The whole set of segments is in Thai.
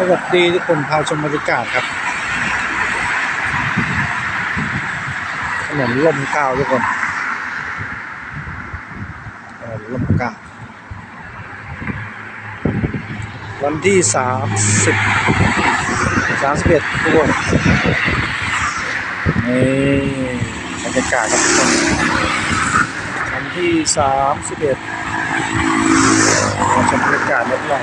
สวัสดีทุกคนพาชมบรรยากาศครับถนนลมก้าวทุกคนถนนลมก้าววันที่สามสิบสามสิบเอ็ดทุกคนนี่บรรยากาศครับทุกคนวันที่สามสิบเอ็ดชมบรรยากาศรอบๆวั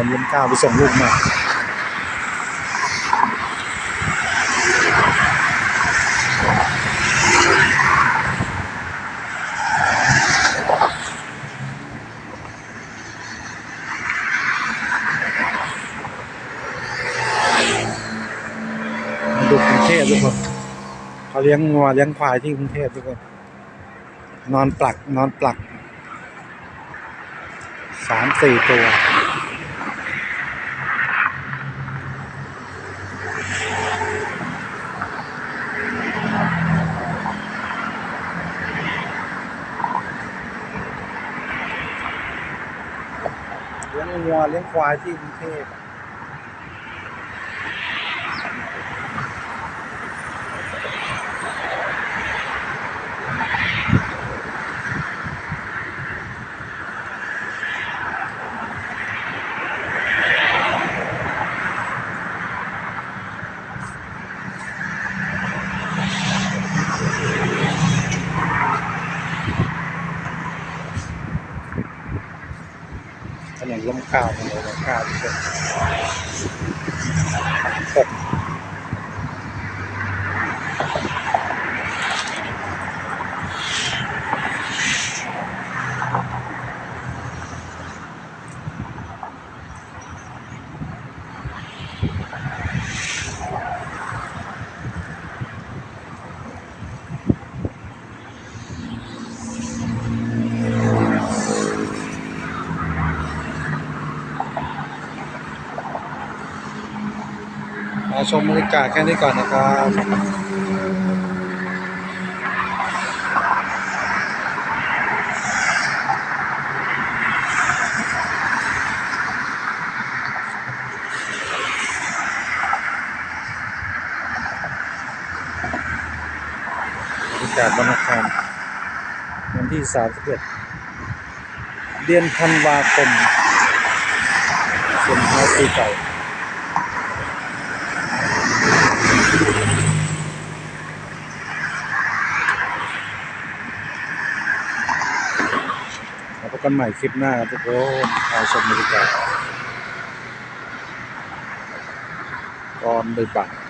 นรุ่นเก้าวไปส่งลูกมามาดูกรุงเทพทุกคนเขาเลี้ยงงัวเลี้ยงควายที่กรุงเทพทุกคน นอนปลักนอนปลักสามสี่ตัว เลี้ยงวัวเลี้ยงควายที่กรุงเทพ ข้าวถนนลมเกล้าวทุกคนตก มาชมบรรยากาศแค่นี้ก่อนนะครับบรรยากาศวันอังคารวันที่สามสิบเอ็ดเดือนธันวาคมส่วนท้ายปีเก่า แล้วพบ กันใหม่คลิปหน้าทุกคนพาชมบรรยากาศตอนบ่าย